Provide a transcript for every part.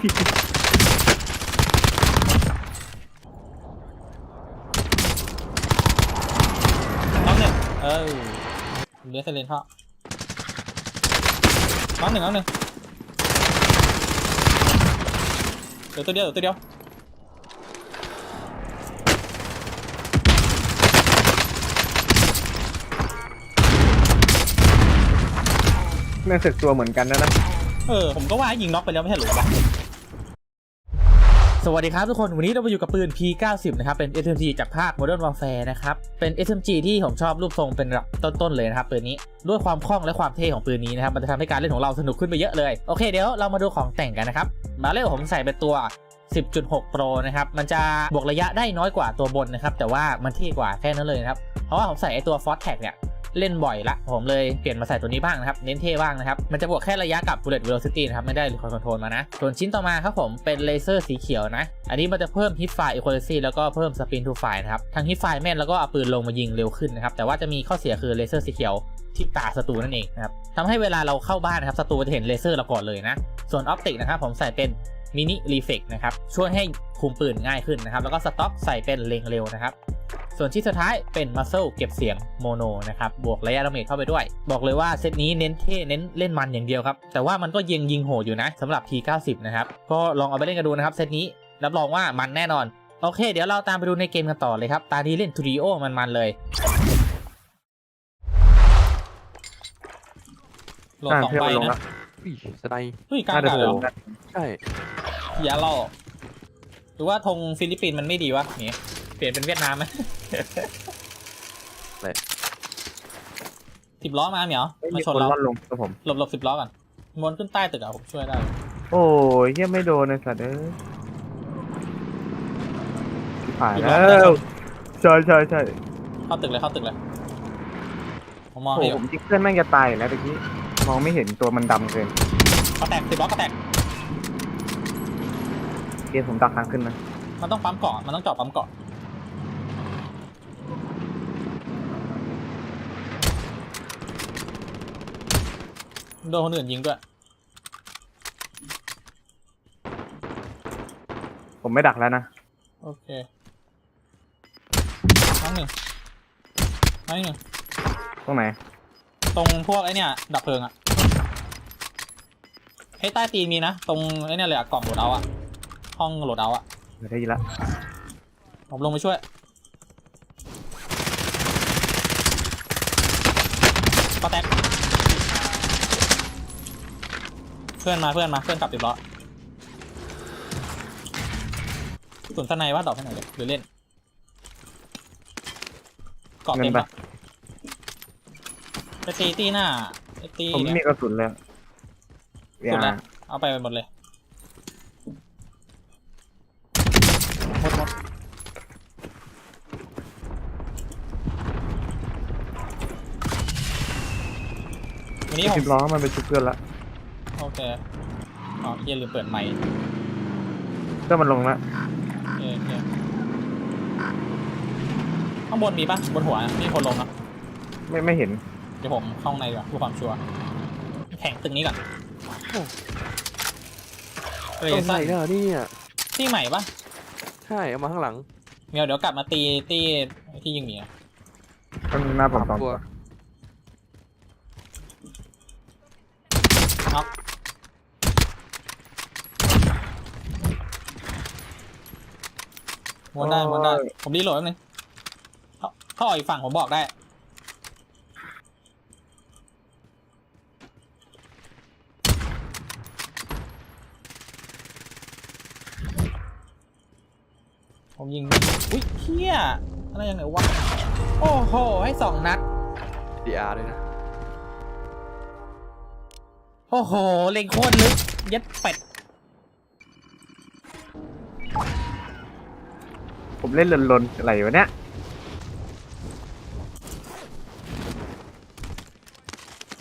น้องหนึ่งเออเลี้ยงเซเลนพ่อน้องหนึ่งน้องหนึ่งเดี๋ยวตัวเดียวเดี๋ยวตัวเดียวแม่งสึกตัวเหมือนกันนะนะ เออ ผมก็ว่ายิงน็อกไปแล้วไม่ใช่เหรือวะ สวัสดีครับทุกคน วันนี้เรามาอยู่กับปืน P90 นะครับ เป็น SMG จากภาค Modern Warfare นะครับ เป็น SMG ที่ผมชอบรูปทรงเป็นระดับต้น ๆ เลยนะครับ ปืนนี้ด้วยความคล่องและความเท่ของปืนนี้นะครับ มันจะทำให้การเล่นของเราสนุกขึ้นไปเยอะเลย โอเค เดี๋ยวเรามาดูของแต่งกันนะครับ มาเล่ผมใส่เป็นตัว 10.6 Pro นะครับ มันจะบวกระยะได้น้อยกว่าตัวบนนะครับ แต่ว่ามันเท่กว่าแค่นั้นเลยนะครับ เพราะว่าผมใส่ไอตัว f o r t Tag เนี่ย เล่นบ่อยละ ผมเลยเปลี่ยนมาใส่ตัวนี้บ้างนะครับ เน้นเท่บ้างนะครับ มันจะบวกแค่ระยะกับ bullet velocity นะครับ ไม่ได้ recoil control มานะ ส่วนชิ้นต่อมาครับผมเป็นเลเซอร์สีเขียวนะ อันนี้มันจะเพิ่ม hit fire accuracy แล้วก็เพิ่ม spin to fire นะครับ ทั้ง hit fire แม่นแล้วก็เอาปืนลงมายิงเร็วขึ้นนะครับ แต่ว่าจะมีข้อเสียคือเลเซอร์สีเขียวทิ่ตาศัตรูนั่นเองนะครับทำให้เวลาเราเข้าบ้านนะครับศัตรูจะเห็นเลเซอร์เราก่อนเลยนะ ส่วนออปติกนะครับผมใส่เป็นมินิรีเฟกนะครับช่วยให้คุมปืนง่ายขึ้นนะครับแล้วก็สต็อกใส่เป็นเลงเร็วนะครับ ส่วนที่สุดท้ายเป็นมัสเซลเก็บเสียงโมโนนะครับบวกระยะดาเมจเข้าไปด้วย บอกเลยว่าเซตนี้เน้นเท่เน้นเล่นมันอย่างเดียวครับ แต่ว่ามันก็ยิงยิงโหดอยู่นะสำหรับ P90 นะครับก็ลองเอาไปเล่นกันดูนะครับเซตนี้รับรองว่ามันแน่นอน โอเค เดี๋ยวเราตามไปดูในเกมกันต่อเลยครับ ตาที่เล่นทูดิโอมันๆเลยโหลดอ่าสองเพื่อนใบมันลงนะละอุ้ยสไนด์เฮ้ยกล้าน่าจะกาโผเลยล่เหรอใช่อย่าเล่าหรือว่าธงฟิลิปปินส์มันไม่ดีวะนี่เปลี่ยนเป็นเวียดนามไหม สิบล้อมาเหมียวไม่มามีชคนนเราล่อนลงครับผม หลบหลบสิบล้อก่อนมวนขึ้นใต้ตึกอะผมช่วยได้ โอ้ยเฮียไม่โดนเลยสัตว์เอ้ยชิบหายสิบแล้ล้อไม่ได้ชวนใช่ใช่ใช่เข้าตึกเลยเข้าตึกเลยผมมองโอ้ให้โหอยู่ผมยิงเพื่อนแม่งจะตายอยู่แล้วตะกี้มองไม่เห็นตัวมันดำเกินเขาแตกสิบล้อก็แตกเกมผมดักทางขึ้นนะมันต้องปั๊มเกาะมันต้องเจาะปั๊มเกาะ โดนคนอื่นยิงด้วย ผมไม่ดักแล้วนะ โอเคน้องหนึ่งน้องหนึ่งตรงไหน ตรงพวกไอ้เนี่ย ดับเพลิงอะให้ใต้ตีนมีนะ ตรงไอ้เนี่ยเลยอะกล่องโหลดเอาอะห้องโหลดเอาอะเดี๋ยวได้ยินละผมลงไปช่วย ก็แตก เพื่อนมาเพื่อนมาเพื่อนกลับติดล้อส่วนข้างในว่าดอกให้หน่อยเลยหรือเล่นเกาะเงิเต็นมไปปะไปตีตีหน้าไปตีผมไม่เนี่มียกระสุนเลยอสุดย่าแล้วเอาไปหมดเลยหมดหมดวันนี้ผสิมบล้อมันไปชุบเพื่อนละโอ เคอ๋อเหี้ย็นลืมเปิดไมค์เพื่อนมันลงละโอเคโอเคข้างบนมีปะบนหัวมีคนลงนะไม่ไม่เห็นเดี๋ยวผมเข้าข้างในก่อนเพื่อความชัวร์แข่งตึกนี้ก่อนเรต้องซัใส่นแล้วนี่อะที่ใหม่ปะใช่เอามาข้างหลังเมียวเดี๋ยวกลับมาตีตีที่ยิงหมีอะมันหน้าผมสองตัตัว ว น็อกม้ วนได้ม้วนได้ผมรีโหลดแป๊บนึงเขาเขาออกอีกฝั่งผมบอกได้ ผมยิง อุ้ยเฮียอะไรอย่างไหนวะ โอ้โห ให้สองนัดดีอาร์ด้วยนะ โอ้โห เล็งโคตรลึก ยัดเป็ด ผมเล่นลนๆอะไรวะเนี่ย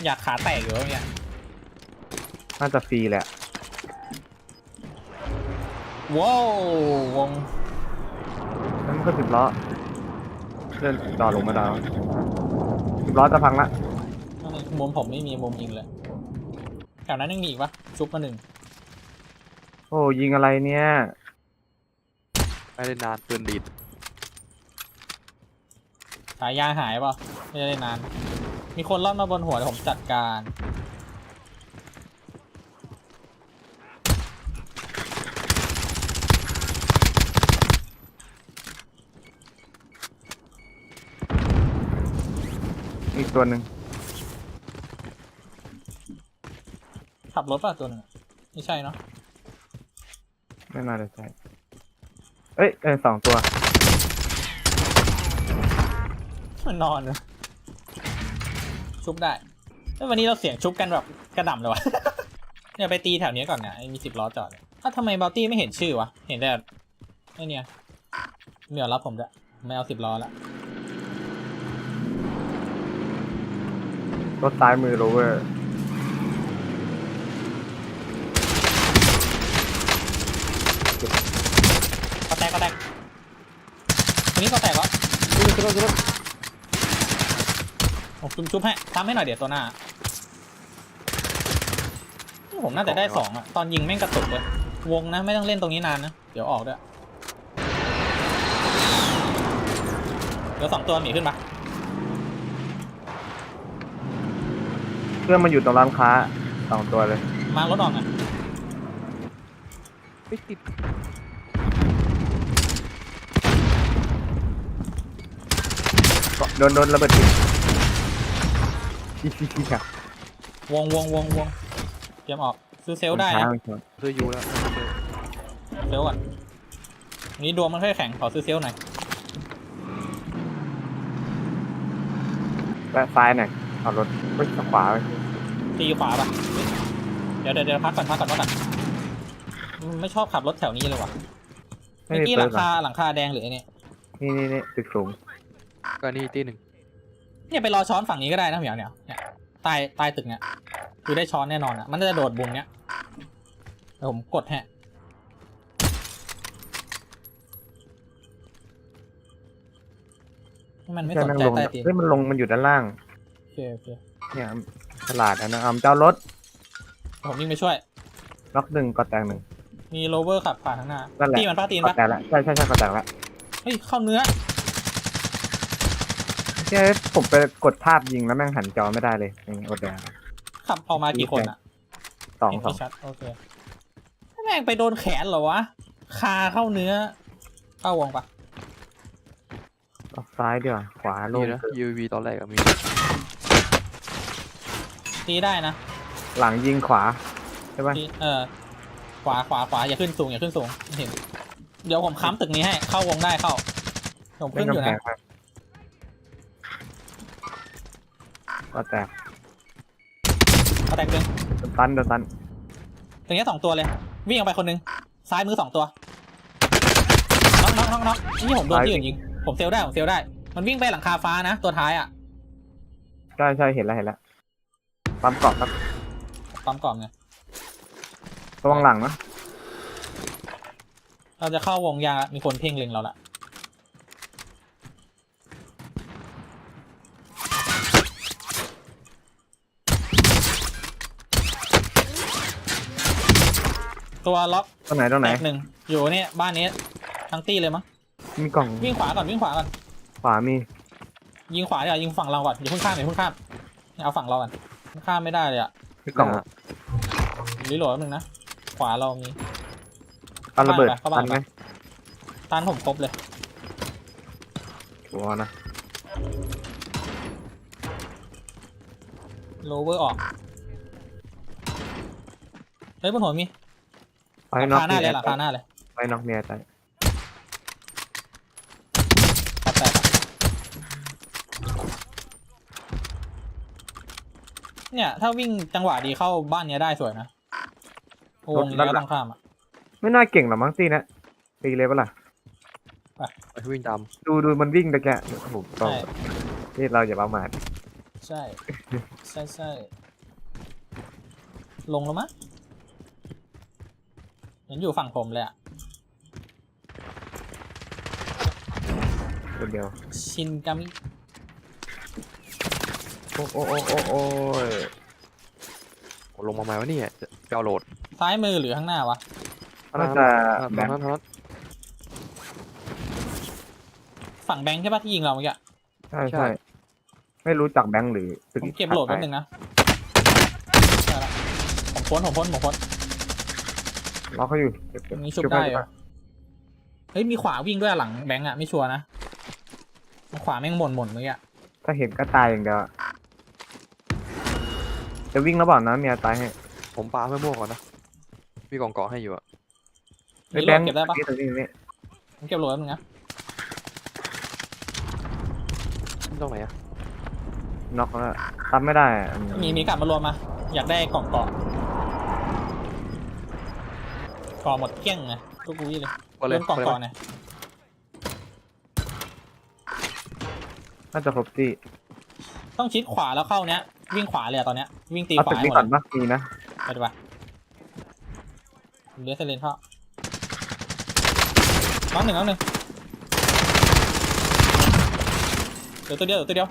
อยากขาแตกอยู่แล้วเนี่ยน่าจะฟรีแหละว้าววงแล้วมันก็สิบล้อเลื่อนดอลงมาดาวสิบล้อจะพังละมุมผมไม่มีมุมยิงเลยแถวนั้นยังมีอีกปะชุบมาหนึ่งโอ้ยิงอะไรเนี่ย ไม่ได้นานปืนดีดสายยางหายเปล่าไม่ได้นาน มีคนล่อนมาบนหัวเดี๋ยวผมจัดการ อีกตัวหนึ่งขับรถป่ะตัวหนึงไม่ใช่เนาะ ไม่น่าจะใช่ เอ้ยเออสองตัว มันนอนเลยชุบได้แล้ววันนี้เราเสียงชุบกันแบบกระหน่ำเลยวะ เนี่ยไปตีแถวเนี้ยก่อนเนี่ยไอ้มีสิบล้อจอดเนี่ยถ้าวทำไมบอลตี้ไม่เห็นชื่อวะ เห็นแต่ไอ้เนี่ยเหมียวรับผมด้วยไม่เอาสิบล้อละรถซ้ายมือโรเวอร์ ก็แตกก็แตก อันนี้ก็แตกวะขึ้นรถขึ้นรถผมชุบชุบให้ทำให้หน่อยเดี๋ยวตัวหน้า ผมน่าจะได้สองอะตอนยิงแม่งกระตุกเลยวงนะไม่ต้องเล่นตรงนี้นานนะ เดี๋ยวออกด้วยเดี๋ยวสองตัวหมีขึ้นปะเพื่อนมันอยู่ตรงร้านค้าสองตัวเลย มารถออกอะไม่ติด โดนโดนระเบิดทิ้งชี้ชี้ชี้ค่ะวงวงวงวงเตรียมออกซื้อเซลลได้นะซื้อยูแล้วเซลลก่อนวันนี้ดวงมันค่อยแข็งขอซื้อเซลลหน่อยและซ้ายหน่อยขับรถไปขวาไปตีขวาปะเดี๋ยวเดี๋ยวเดี๋ยวพักก่อนพักก่อนพักก่อนอืมไม่ชอบขับรถแถวนี้เลยว่ะไม่เมื่อมีกี้หเปิลัดงคาหลังคาแดงหรือไอ้เนี่ย นี่นี่นี่ตึกสูง ก็นี่ตีหนึ่งเนี่ยไปรอช้อนฝั่งนี้ก็ได้นะเหมียวเนี่ยเนี่ยใต้ใต้ตึกเนี่ยคือได้ช้อนแน่นอนอะ มันจะโดดบุมเนี้ยเดี๋ยวผมกดแฮะมันไม่แค่สนนั่งใจลงใต้ตีนเฮ้ยมันลงมันอยู่ด้านล่างโอเคโอเคเนี่ยตลาดนะนะอำเจ้ารถผมวิ่งไปช่วยล็อกหนึ่งกอแตงหนึ่งมีโรเวอร์ขับผ่านข้างหน้านั่นแหละตีมันป้าตีนกอปะแตงละใช่ใช่ใช่กอแตงละเฮ้ยเข้าเนื้อ แค่ผมไปกดภาพยิงแล้วแม่งหันจอไม่ได้เลยนี่กดแดงขับออกมากี่คนอะสองเห็นสองไม่ชัดโอเคแม่งไปโดนแขนเหรอวะ คาเข้าเนื้อ เข้าวงปะออกซ้ายดีกว่าขวาลนี่งนะ UV ตอนแรกอะมีตีได้นะ หลังยิงขวา ใช่ปะตีเออ ขวาขวาขวาอย่าขึ้นสูงอย่าขึ้นสูงไม่เห็นเดี๋ยวผมค้ำตึกนี้ให้ เข้าวงได้เข้า ผมเล่ขึ้นนอยู่กำแพนะ ก็แตกเอาแตกหนึ่งโดนตันโดนตันตรงนี้สองตัวเลย วิ่งออกไปคนหนึงซ้ายมือสองตัวน็อกน็อกน็อกน็อกนี่ผมโดนที่อื่นยิงผมเซลได้ผมเซลได้ มันวิ่งไปหลังคาฟ้านะ ตัวท้ายอะใช่ใช่เห็นแล้วเห็นแล้วปั๊มเกาะครับปั๊มกล่องไงระวังหลังนะเราจะเข้าวงยามีคนเพ่งเล็งเราละ ตัวล็อกตรงไหนตรงไหแตนกหนึ่งอยู่เนี่ยบ้านนี้ทั้งตี้เลยมั้งมีกล่องวิ่งขวาก่อนวิ่งขวาก่อนขวามียิงขวาดีกว่ายิงฝั่งเราก่อนอย่าเพิ่งข้ามอย่าเพิ่งข้ามเอาฝั่งเราก่อนข้ามไม่ได้เลยอะมีกล่องอะรีโหลดแป๊บนึงนะขวาเรามีปันระเบิดเข้าบ้านปันไหมตันผมครบเลยชัวร์นะโลเวอร์ออกเฮ้ยบนหัวมี ไฟหลังน็อกคาหน้าเลยเมียหลังคาหน้าเลยไฟน็อกเมียใจตัดแตกอะเนี่ยถ้าวิ่งจังหวะดีเข้าบ้านเนี้ยได้สวยนะวงนี้ก็ต้องข้ามอะไม่น่าเก่งหรอกมั้งตีนะตีเลยปะล่ะไปวิ่งตามดูดูมันวิ่งตะแกะโอ้โหต้องใช่นี่เราอย่าประมาทใช่ใช่ใช่ลงแล้วมั้ย เห็นอยู่ฝั่งผมเลยอะคนเดียว ชินกามิโอ้โอ้โอ้โอ้โอ้ยโอ้ลงมาไหมวะเนี่ยจะไปเอาโหลดซ้ายมือหรือข้างหน้าวะ น่าจะทางแบงค์ นั้นทางนั้นฝั่งแบงค์ใช่ปะที่ยิงเราเมื่อกี้ใช่ใช่ใช่ไม่รู้จักแบงค์หรือตึผมเก็บโหลดแป๊บนึงนะได้ละผมพ้นผมพ้นผมพ้น ล็อกเขาอยู่เก็บตเก็บรงนี้ชุบให้ได้เหรอเฮ้ยมีขวาวิ่งด้วยหลังแบงค์อะไม่ชัวร์นะขวาแม่งหม่นหม่นเมื่อกี้ถ้าเห็นก็ตายอย่างเดียวอะจะวิ่งแล้วเปล่านะเมียตายให้ผมปาไม่ม่วงก่อนนะมีกล่องเกาะให้อยู่อะไอ้มีแบโหลงดค์เก็บได้ปะนี่ตรงนี้ตรงนี้ผมเก็บโหลดแป๊บนึงนะตรงไหนอะน็อกแล้วทำไม่ได้อะมีมีกลับมารวมมา อยากได้กล่องเกาะเกาะหมดเกลี้ยงไงทุกกูยี่เลยก็เลเริ่ยมกล่องไปเลยเกาะเนี่ยน่าจะครบที่ต้องชิดขวาแล้วเข้าเนี้ยวิ่งขวาเลยอะตอนเนี้ยวิ่งตีเอาขวาตึกให้นี้หมดก่อนเลยปะมีนะไปดีกว่าเดี๋ยวเซเลนเข้าน้องหนึ่งน้องหนึ่งเดี๋ยวตัวเดียวเดี๋ยวตัวเดียว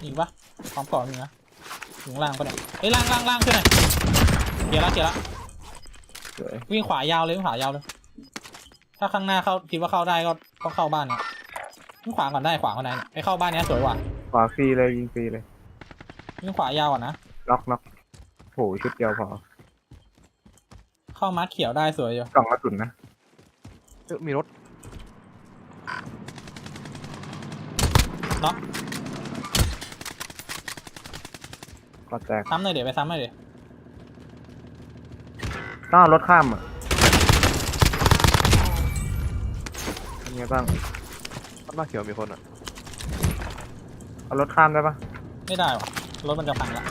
มีอีกปะพร้อมก่อนมีนะ อยู่ข้างล่างปะเนี่ยเฮ้ยล่างล่างล่างขึ้นหน่อยเกียร์ละเกียร์ละสวยวิ่งขวายาวเลยวิ่งขวายาวเลย ถ้าข้างหน้าเข้าคิดว่าเข้าได้ก็ต้องเข้าบ้านเนี่ยวิ่งขวาก่อนได้ขวาก่อนได้เนี่ยไปเข้าบ้านเนี้ยสวยกว่าขวาฟรีเลยยิงฟรีเลยวิ่งขวายาวก่อนนะล็อกน็อกโหชุดเดียวพอเข้ามาร์คเขียวได้สวยอยู่กล่องกระสุนนะเอ้ยมีรถก็ แตกซ้ำหน่อยเดี๋ยวไปซ้ำหน่อยเดี๋ยวต้องเอารถข้ามอะเป็นไงบ้างบ้านหน้าเขียวมีคนอะเอารถข้ามได้ปะไม่ได้วะรถมันจะพังละ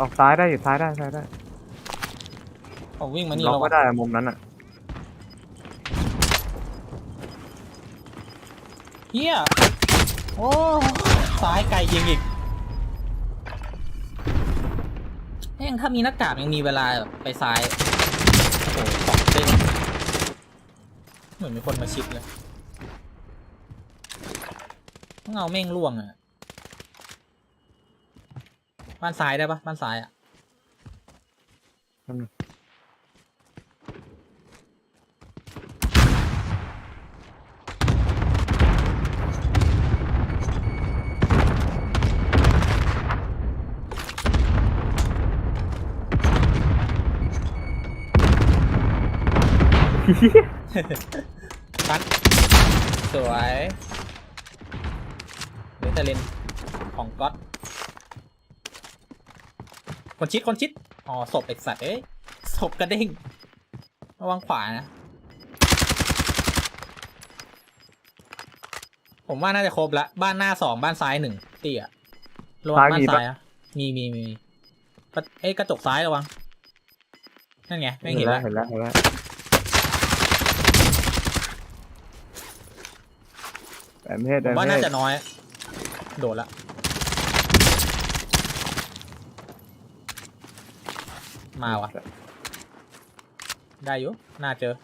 ออกซ้ายได้อยู่ซ้ายได้ซ้ายได้ผมวิ่งมานี่ล็อกแล้วก็วะได้อะมุมนั้นอะเฮีย โอ้ซ้ายไกลยิงอีกแม่งถ้ามีหน้ากากยังมีเวลาไปซ้าย โอ้โหสองเด้งเหมือนมีคนมาชิดเลยต้องเอาเม่งล่วงอะ บ้านซ้ายได้ปะบ้านซ้ายอะ ปัดสวยเดยวจะเล่นของก๊อตคนชิดคนชิดอ๋อศพไอสัตว์เอ้ยศพกระเด้งระวังขวานะ ผมว่าน่าจะครบละบ้านหน้าสองบ้านซ้ายหนึ่งเตี้ยระวังซ้ายบ้านมีปะซ้ายอะมีมีมีปะเอ้ยกระจกซ้ายระวังนั่นไงไม่เห็นแล้ละวเห็นแล้วเห็นแล้ว แต่ไม่ใช่ผแต่มไม่ว่าใช่น่าจะน้อย โดดละมาวะได้อยู่ น่าเจอ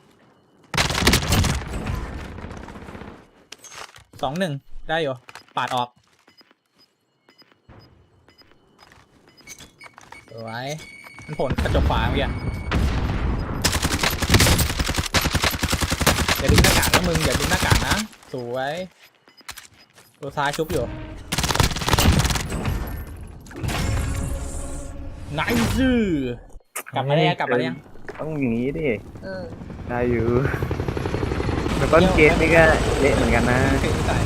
สองหนึ่งได้อยู่ ปาดออกสวยมันผลกระจกขวาเมื่อกี้อย่าดึงหน้ากากนะมึง อย่าดึงหน้ากากนะ สวย ตัวซ้ายชุบอยู่ไนซ์กลับมาได้ยังกลับมาได้ยังต้องอย่างนี้ดิเออได้อยู่แต่ต้นเกมนี่ก็เละเหมือนกันนะใส่